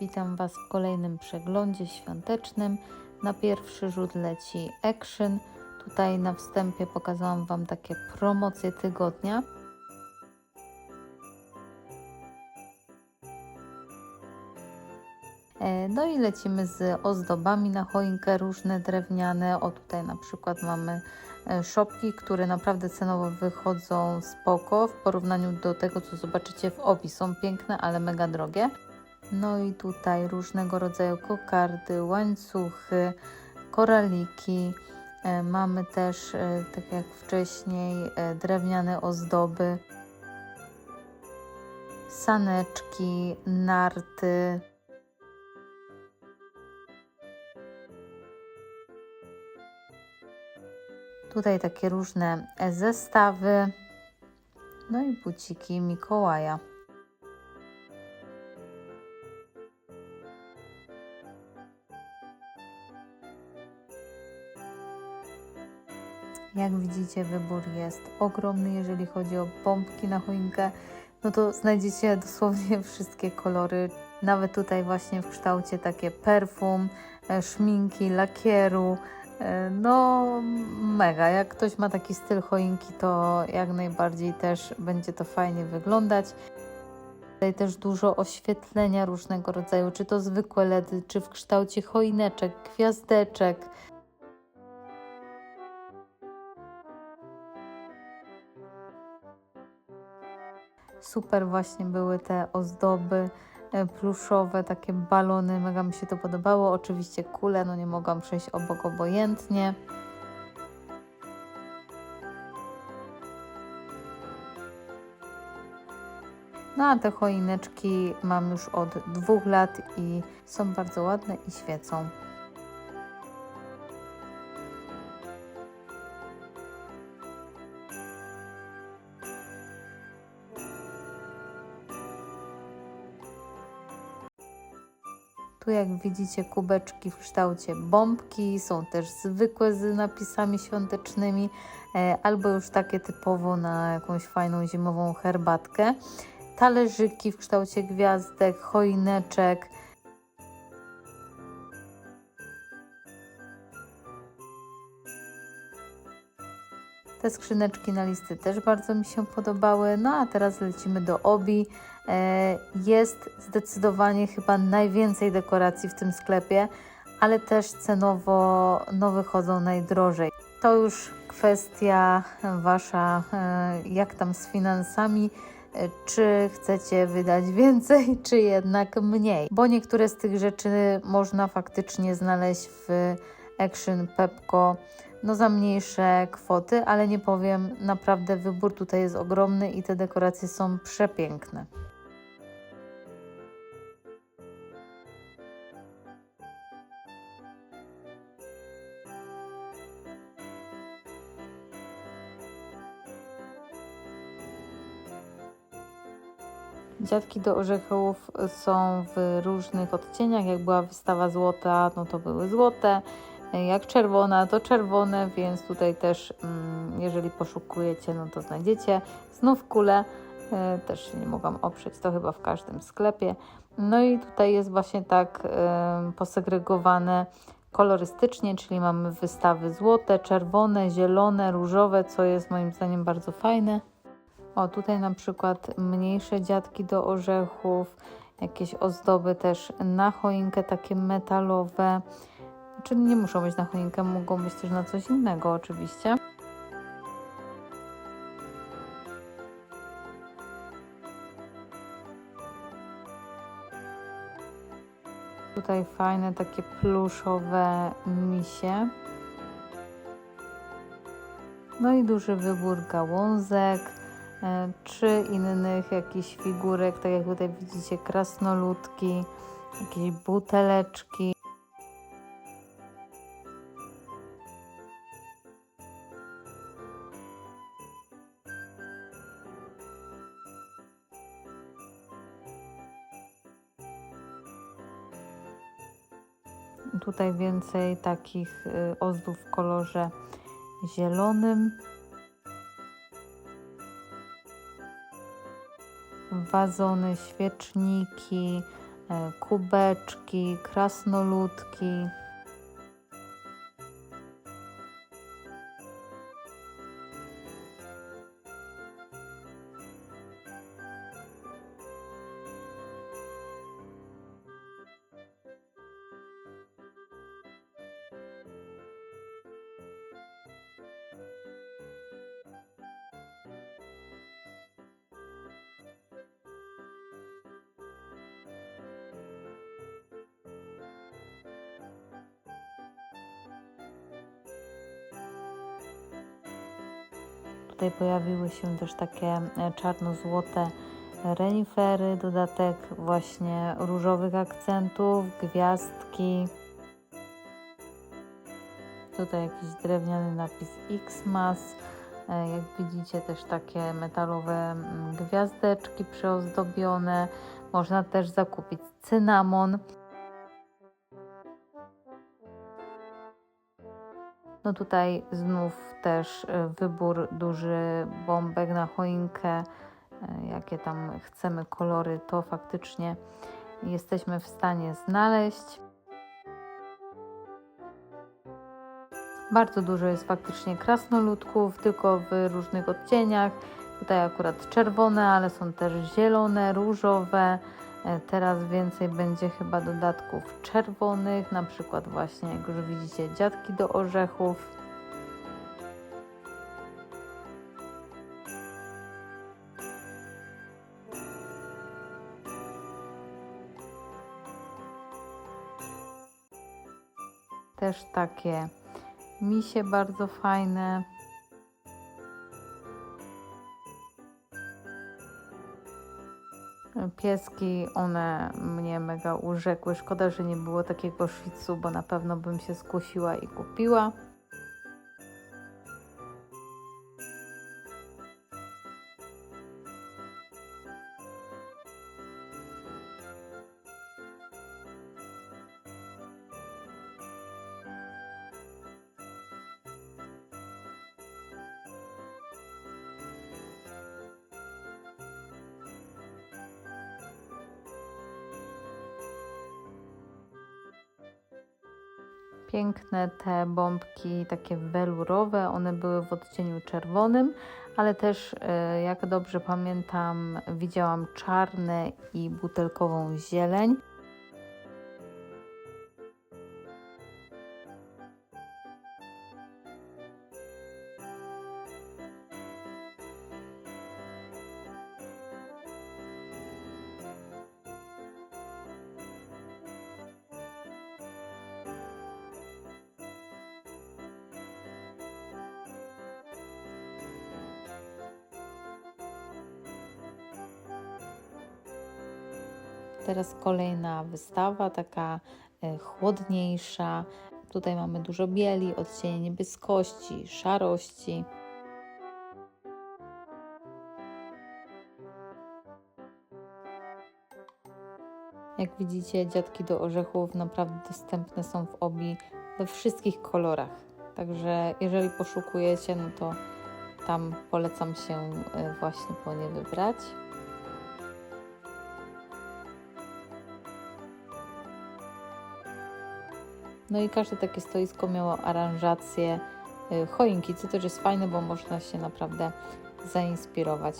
Witam Was w kolejnym przeglądzie świątecznym. Na pierwszy rzut leci Action. Tutaj na wstępie pokazałam Wam takie promocje tygodnia. E, No i lecimy z ozdobami na choinkę, różne drewniane. O tutaj na przykład mamy e, szopki, które naprawdę cenowo wychodzą spoko w porównaniu do tego, co zobaczycie w opi. Są piękne, ale mega drogie. No i tutaj różnego rodzaju kokardy, łańcuchy, koraliki. E, Mamy też, e, tak jak wcześniej, e, drewniane ozdoby, saneczki, narty. Tutaj takie różne zestawy. No i buciki Mikołaja. Jak widzicie, wybór jest ogromny, jeżeli chodzi o pompki na choinkę. No to znajdziecie dosłownie wszystkie kolory. Nawet tutaj właśnie w kształcie takie perfum, e, szminki, lakieru. E, No mega. Jak ktoś ma taki styl choinki, to jak najbardziej też będzie to fajnie wyglądać. Tutaj też dużo oświetlenia różnego rodzaju, czy to zwykłe LEDy, czy w kształcie choineczek, gwiazdeczek. Super właśnie były te ozdoby e, pluszowe, takie balony, mega mi się to podobało. Oczywiście kule, no nie mogłam przejść obok obojętnie. No a te choineczki mam już od dwóch lat i są bardzo ładne i świecą. Tu jak widzicie kubeczki w kształcie bombki, są też zwykłe z napisami świątecznymi, e, albo już takie typowo na jakąś fajną zimową herbatkę. Talerzyki w kształcie gwiazdek, choineczek. Te skrzyneczki na listy też bardzo mi się podobały. No a teraz lecimy do obi. E, Jest zdecydowanie chyba najwięcej dekoracji w tym sklepie, ale też cenowo no, wychodzą najdrożej. To już kwestia wasza, e, jak tam z finansami, e, czy chcecie wydać więcej, czy jednak mniej. Bo niektóre z tych rzeczy można faktycznie znaleźć w Action Pepco no za mniejsze kwoty, ale nie powiem, naprawdę wybór tutaj jest ogromny i te dekoracje są przepiękne. Dziadki do orzechów są w różnych odcieniach. Jak była wystawa złota, no to były złote. Jak czerwona, to czerwone, więc tutaj też, mm, jeżeli poszukujecie, no to znajdziecie. Znów kule, e, też się nie mogłam oprzeć, to chyba w każdym sklepie. No i tutaj jest właśnie tak e, posegregowane kolorystycznie, czyli mamy wystawy złote, czerwone, zielone, różowe, co jest moim zdaniem bardzo fajne. O, tutaj na przykład mniejsze dziadki do orzechów, jakieś ozdoby też na choinkę, takie metalowe. Czyli nie muszą być na choinkę, mogą być też na coś innego oczywiście. Tutaj fajne takie pluszowe misie. No i duży wybór gałązek czy innych jakichś figurek, tak jak tutaj widzicie krasnoludki, jakieś buteleczki. Tutaj więcej takich y, ozdób w kolorze zielonym. Wazony, świeczniki, e, kubeczki, krasnoludki. Tutaj pojawiły się też takie e, czarno-złote renifery, dodatek właśnie różowych akcentów, gwiazdki. Tutaj jakiś drewniany napis Xmas. E, Jak widzicie też takie metalowe mm, gwiazdeczki przyozdobione. Można też zakupić cynamon. No tutaj znów też e, wybór duży bombek na choinkę, e, jakie tam chcemy kolory, to faktycznie jesteśmy w stanie znaleźć. Bardzo dużo jest faktycznie krasnoludków, tylko w różnych odcieniach. Tutaj akurat czerwone, ale są też zielone, różowe. E, Teraz więcej będzie chyba dodatków czerwonych, na przykład właśnie, jak już widzicie, dziadki do orzechów. Też takie misie bardzo fajne. Pieski, one mnie mega urzekły. Szkoda, że nie było takiego szwicu, bo na pewno bym się skusiła i kupiła. Piękne te bombki, takie welurowe, one były w odcieniu czerwonym, ale też, e, jak dobrze pamiętam, widziałam czarne i butelkową zieleń. Teraz kolejna wystawa, taka e, chłodniejsza. Tutaj mamy dużo bieli, odcienie niebieskości, szarości. Jak widzicie, dziadki do orzechów naprawdę dostępne są w obi we wszystkich kolorach. Także jeżeli poszukujecie, no to tam polecam się e, właśnie po nie wybrać. No i każde takie stoisko miało aranżację y, choinki, co też jest fajne, bo można się naprawdę zainspirować.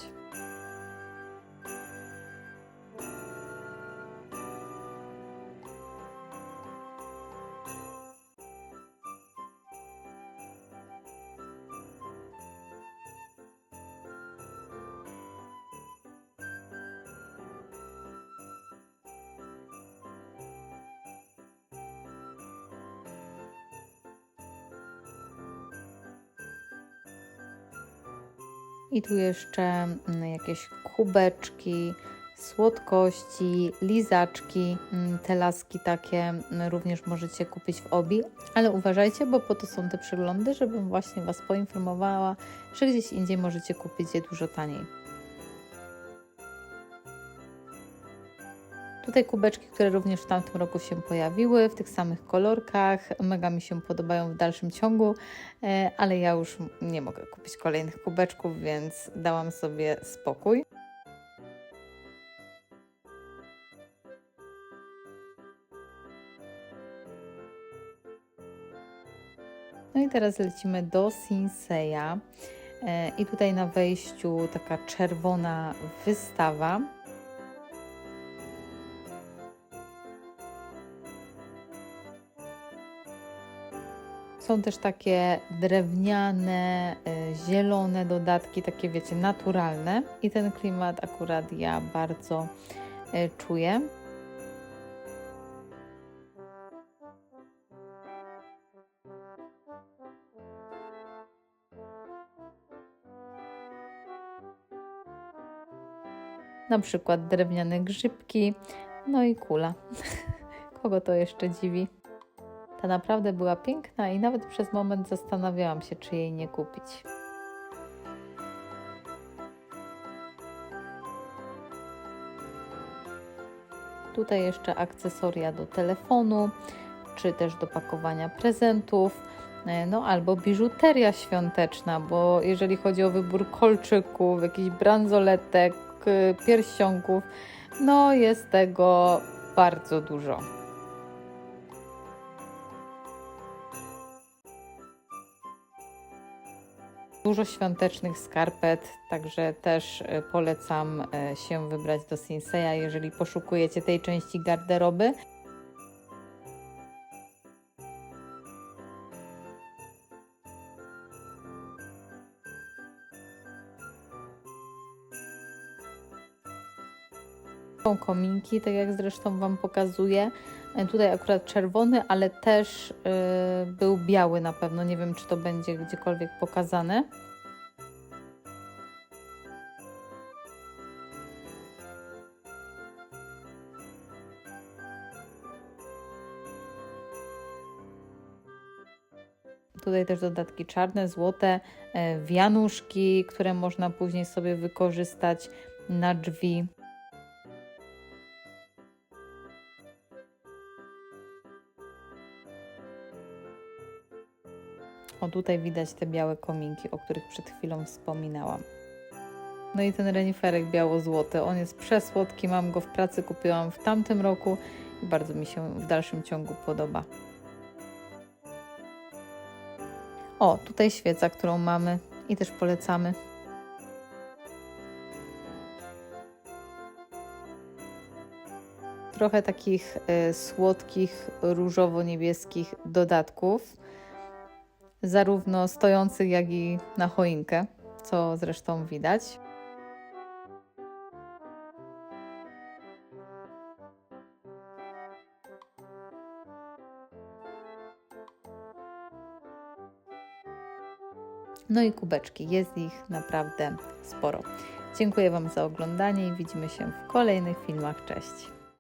I tu jeszcze mm, jakieś kubeczki, słodkości, lizaczki. Mm, Te laski takie mm, również możecie kupić w obi, ale uważajcie, bo po to są te przeglądy, żebym właśnie Was poinformowała, że gdzieś indziej możecie kupić je dużo taniej. Tutaj kubeczki, które również w tamtym roku się pojawiły, w tych samych kolorkach, mega mi się podobają w dalszym ciągu, e, ale ja już nie mogę kupić kolejnych kubeczków, więc dałam sobie spokój. No i teraz lecimy do Sinseya. E, I tutaj na wejściu taka czerwona wystawa Są też takie drewniane, e, zielone dodatki, takie wiecie, naturalne. I ten klimat akurat ja bardzo e, czuję. Na przykład drewniane grzybki, no i kula. Kogo to jeszcze dziwi? Ta naprawdę była piękna i nawet przez moment zastanawiałam się, czy jej nie kupić. Tutaj jeszcze akcesoria do telefonu, czy też do pakowania prezentów, e, no albo biżuteria świąteczna, bo jeżeli chodzi o wybór kolczyków, jakichś bransoletek, y, pierścionków, no jest tego bardzo dużo. Dużo świątecznych skarpet, także też e, polecam e, się wybrać do Sinseya, jeżeli poszukujecie tej części garderoby. Są kominki, tak jak zresztą Wam pokazuję. E, Tutaj akurat czerwony, ale też y, był biały na pewno. Nie wiem, czy to będzie gdziekolwiek pokazane. Tutaj też dodatki czarne, złote, e, wianuszki, które można później sobie wykorzystać na drzwi. Tutaj widać te białe kominki, o których przed chwilą wspominałam. No i ten reniferek biało-złoty, on jest przesłodki, mam go w pracy, kupiłam w tamtym roku i bardzo mi się w dalszym ciągu podoba. O, tutaj świeca, którą mamy i też polecamy. Trochę takich y, słodkich, różowo-niebieskich dodatków, zarówno stojących, jak i na choinkę, co zresztą widać. No i kubeczki, jest ich naprawdę sporo. Dziękuję Wam za oglądanie i widzimy się w kolejnych filmach. Cześć!